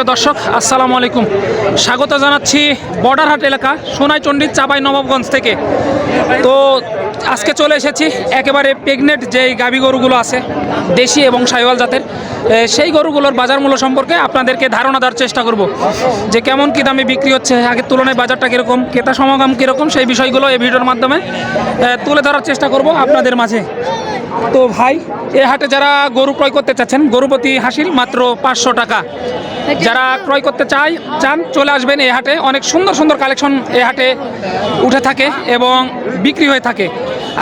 সুপ্রিয় দর্শক, আসসালামু আলাইকুম। স্বাগত জানাচ্ছি বর্ডারহাট এলাকা, সোনাইচন্ডী চাবাই নবাবগঞ্জ থেকে। তো আজকে চলে এসেছি, একেবারে প্রেগনেন্ট যেই গাভী গরুগুলো আছে, দেশি এবং সাইওয়াল জাতের সেই গরুগুলোর বাজার মূল্য সম্পর্কে আপনাদেরকে ধারণা দেওয়ার চেষ্টা করব। যে কেমন কী দামে বিক্রি হচ্ছে, আগের তুলনায় বাজারটা কীরকম, ক্রেতা সমাগম কীরকম, সেই বিষয়গুলো এই ভিডিওর মাধ্যমে তুলে ধরার চেষ্টা করব আপনাদের মাঝে। তো ভাই, এ হাটে যারা গরু ক্রয় করতে চাচ্ছেন গরু প্রতি হাসিল মাত্র পাঁচশো টাকা। যারা ক্রয় করতে চাই, চান, চলে আসবেন এ হাটে। অনেক সুন্দর সুন্দর কালেকশন এ হাটে উঠে থাকে এবং বিক্রি হয়ে থাকে।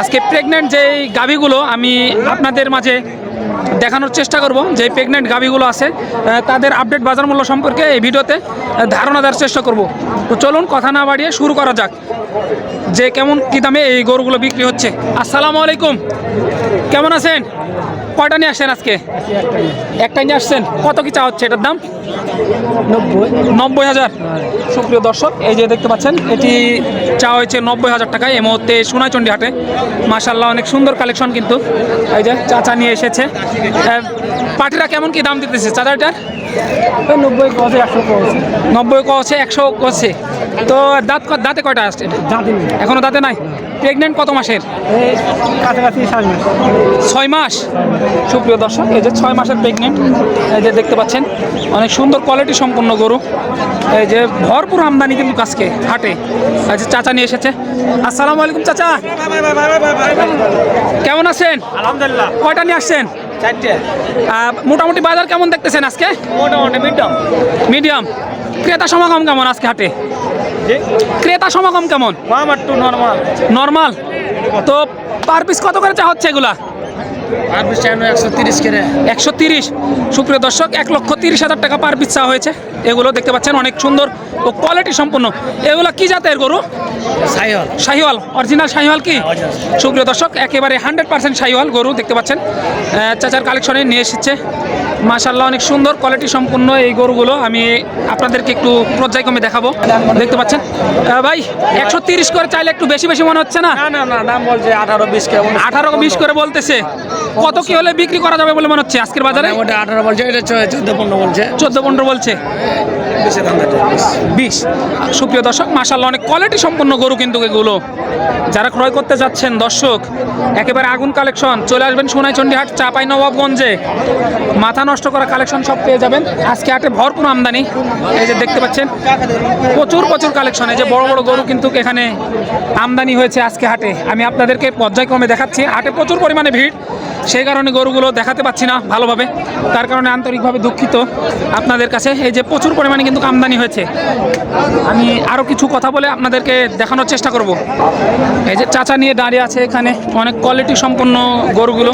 আজকে প্রেগনেন্ট যেই গাভীগুলো আমি আপনাদের মাঝে দেখানোর চেষ্টা করব যে প্রেগনেন্ট গাভীগুলো আছে তাদের আপডেট বাজার মূল্য সম্পর্কে এই ভিডিওতে ধারণা দেওয়ার চেষ্টা করব। তো চলুন, কথা না বাড়িয়ে শুরু করা যাক। যে কেমন কী দামে এই গরুগুলো বিক্রি হচ্ছে। আসসালামু আলাইকুম। কেমন আছেন? কয়টা নিয়ে আসছেন আজকে? একটা নিয়ে আসছেন। কত কি চা হচ্ছে এটার দাম? নব্বই হাজার। সুপ্রিয় দর্শক এই যে দেখতে পাচ্ছেন এটি চা হয়েছে নব্বই হাজার টাকায়। এই মুহূর্তে সোনাইচন্ডী হাটে। মাশাল্লাহ অনেক সুন্দর কালেকশন কিন্তু। এই যে চাচা নিয়ে এসেছে। পাটিরা কেমন কি দাম দিতেছে? চাচাটার নব্বই কছে একশো কছে নব্বই কছে একশো কছে তো দাঁত ক- দাঁতে কয়টা আসছে এখনও দাঁতে নাই? প্রেগনেন্ট কত মাসের? কাছাকাছি ছয় মাস? সুপ্রিয় দর্শক এই যে ছয় মাসের প্রেগনেন্ট এই যে দেখতে পাচ্ছেন অনেক সুন্দর কোয়ালিটি সম্পন্ন গরু। এই যে ভরপুর আমদানি কিন্তু আজকে হাটে। এই যে চাচা নিয়ে এসেছে। আসসালামু আলাইকুম চাচা। কেমন আছেন? আলহামদুলিল্লাহ। কয়টা নিয়ে আসছেন? মোটামুটি বাজার কেমন দেখতেছেন আজকে? মোটামুটি মিডম মিডিয়াম ক্রেতা সমাগম কেমন আজকে হাটে? ক্রেতা সমাগম কেমন? আমার টু নর্মাল নর্মাল তো পার পিস কত করে চা হচ্ছে এগুলা? বিশ টাকা একশো তিরিশ করে একশো তিরিশ। সুপ্রিয় দর্শক এক লক্ষ তিরিশ হাজার টাকা পার পিস চাওয়া হয়েছে। এগুলো দেখতে পাচ্ছেন অনেক সুন্দর ও কোয়ালিটি সম্পন্ন এগুলো কি জাতের গরু? সাইহল শাহিওয়াল অরিজিনাল শাহিওয়াল কি? সুপ্রিয় দর্শক একেবারে হান্ড্রেড পার্সেন্ট শাহিওয়াল গরু দেখতে পাচ্ছেন। চাচার কালেকশনে নিয়ে এসেছে। মাশাল্লাহ অনেক সুন্দর কোয়ালিটি সম্পন্ন এই গরুগুলো। আমি আপনাদেরকে একটু পর্যায়ক্রমে দেখাবো। দেখতে পাচ্ছেন? ভাই একশো তিরিশ করে চাইলে একটু বেশি বেশি মনে হচ্ছে না? না না দাম বলছে আঠারো বিশ কেমন আঠারো বিশ করে বলতেছে। কত কি হলে বিক্রি করা যাবে বলে মনে হচ্ছে আজকের বাজারে? ওটা আঠারো বলছে এটা চোদ্দ পনেরো বলছে। চোদ্দ পনেরো বলছে? বেশি সুপ্রিয় দর্শক মাসাল্লাহ অনেক কোয়ালিটি সম্পন্ন গরু কিন্তু এগুলো। যারা ক্রয় করতে যাচ্ছেন দর্শক একেবারে আগুন কালেকশন চলে আসবেন সোনাইচন্ডী হাট চাপাই নবাবগঞ্জে। মাথা নষ্ট করা কালেকশন সব পেয়ে যাবেন। আজকে হাটে ভরপুর আমদানি। এই যে দেখতে পাচ্ছেন প্রচুর প্রচুর কালেকশন এই যে বড় বড় গরু কিন্তু এখানে আমদানি হয়েছে আজকে হাটে। আমি আপনাদেরকে পর্যায়ক্রমে দেখাচ্ছি। হাটে প্রচুর পরিমাণে ভিড়। সেই কারণে গরুগুলো দেখাতে পাচ্ছি না ভালোভাবে। তার কারণে আন্তরিকভাবে দুঃখিত আপনাদের কাছে। এই যে প্রচুর পরিমাণে কিন্তু আমদানি হয়েছে। আমি আরও কিছু কথা বলে আপনাদেরকে দেখানোর চেষ্টা করব। এই যে চাচা নিয়ে দাঁড়িয়ে আছে এখানে। অনেক কোয়ালিটি সম্পন্ন গরুগুলো।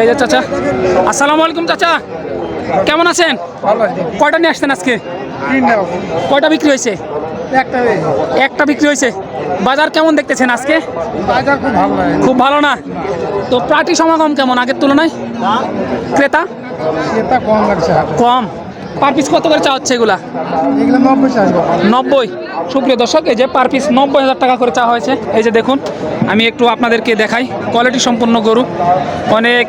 এই যে চাচা। আসসালামু আলাইকুম চাচা। কেমন আছেন? কয়টা নিয়ে আসছেন আজকে? কয়টা বিক্রি হয়েছে? একটা একটা বিক্রি হয়েছে? বাজার কেমন দেখতেছেন আজকে? বাজার খুব ভালো খুব ভালো না? তো প্রাটি সমাগম কেমন আগের তুলনায়? ক্রেতা? কম লাগছে কম? পার পিস কত করে চা হচ্ছে এগুলা? নব্বই সুপ্রিয় দর্শক এই যে পার পিস নব্বই হাজার টাকা করে চা হয়েছে। এই যে দেখুন আমি একটু আপনাদেরকে দেখাই। কোয়ালিটি সম্পন্ন গরু। অনেক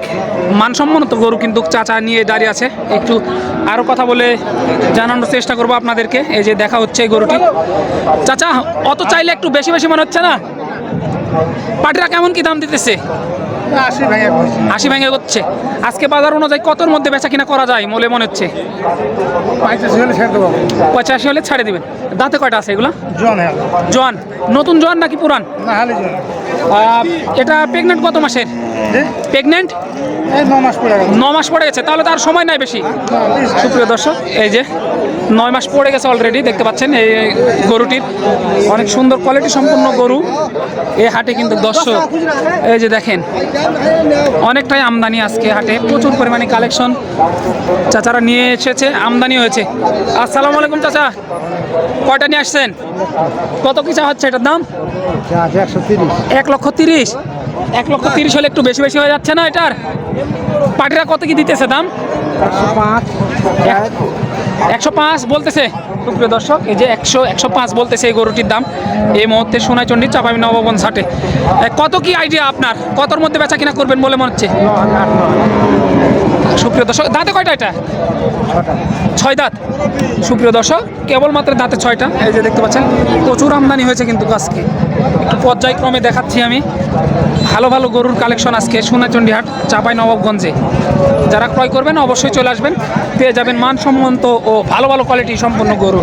মানসম্মত গরু কিন্তু চাচা নিয়ে দাঁড়িয়ে আছে। একটু আরও কথা বলে জানানোর চেষ্টা করব আপনাদেরকে। এই যে দেখা হচ্ছে এই গরুটি। চাচা অত চাইলে একটু বেশি বেশি মনে হচ্ছে না? পাটিরা কেমন কি দাম দিতেছে? আশি ভেঙে করছে আজকে বাজার অনুযায়ী কতর মধ্যে বেচা কিনা করা যায় বলে মনে হচ্ছে? পঁচাশি হলে ছাড়ে দিবেন। দাঁতে কয়টা আছে এগুলো? জন হ্যাঁ। জোয়ান। নতুন জোয়ান নাকি পুরান? এটা প্রেগনেন্ট কত মাসের? প্রেগনেন্ট ন মাস পড়ে ন মাস পড়ে গেছে। তাহলে তার সময় নাই বেশি। সুপ্রিয় দর্শক এই যে নয় মাস পড়ে গেছে অলরেডি দেখতে পাচ্ছেন এই গরুটির। অনেক সুন্দর কোয়ালিটি সম্পন্ন গরু। এই হাটে কিন্তু দর্শক এই যে দেখেন অনেকটাই আমদানি আজকে হাটে। প্রচুর পরিমাণে কালেকশন চাচারা নিয়ে এসেছে আমদানি হয়েছে। আসসালামু আলাইকুম চাচা কয়টা নিয়ে আসছেন? কত কি চা হচ্ছে এটার দাম? এক লক্ষ তিরিশ? এক লক্ষ তিরিশ হলে একটু বেশি বেশি হয়ে যাচ্ছে না এটার? পাটিরা কত কি দিতেছে দাম? একশো পাঁচ। বলতেছে। সুপ্রিয় দর্শক এই যে একশো একশো পাঁচ বলতেছে এই গরুটির দাম। এই মুহূর্তে সোনাইচন্ডী চাপামি নবগঞ্জ হাটে কত কি আইডিয়া আপনার? কতর মধ্যে বেচা কিনা করবেন বলে মনে হচ্ছে? সুপ্রিয় দর্শক দাঁতে কয়টা এটা? ছয় দাঁত। সুপ্রিয় দর্শক কেবলমাত্র দাঁতে ছয়টা। এই যে দেখতে পাচ্ছেন প্রচুর আমদানি হয়েছে কিন্তু আজকে। একটু পর্যায়ক্রমে দেখাচ্ছি আমি। ভালো ভালো গরুর কালেকশন আজকে সোনাচন্ডী হাট চাপাই নবাবগঞ্জে। যারা ক্রয় করবেন অবশ্যই চলে আসবেন। পেয়ে যাবেন মানসম্মত ও ভালো ভালো কোয়ালিটি সম্পন্ন গরু।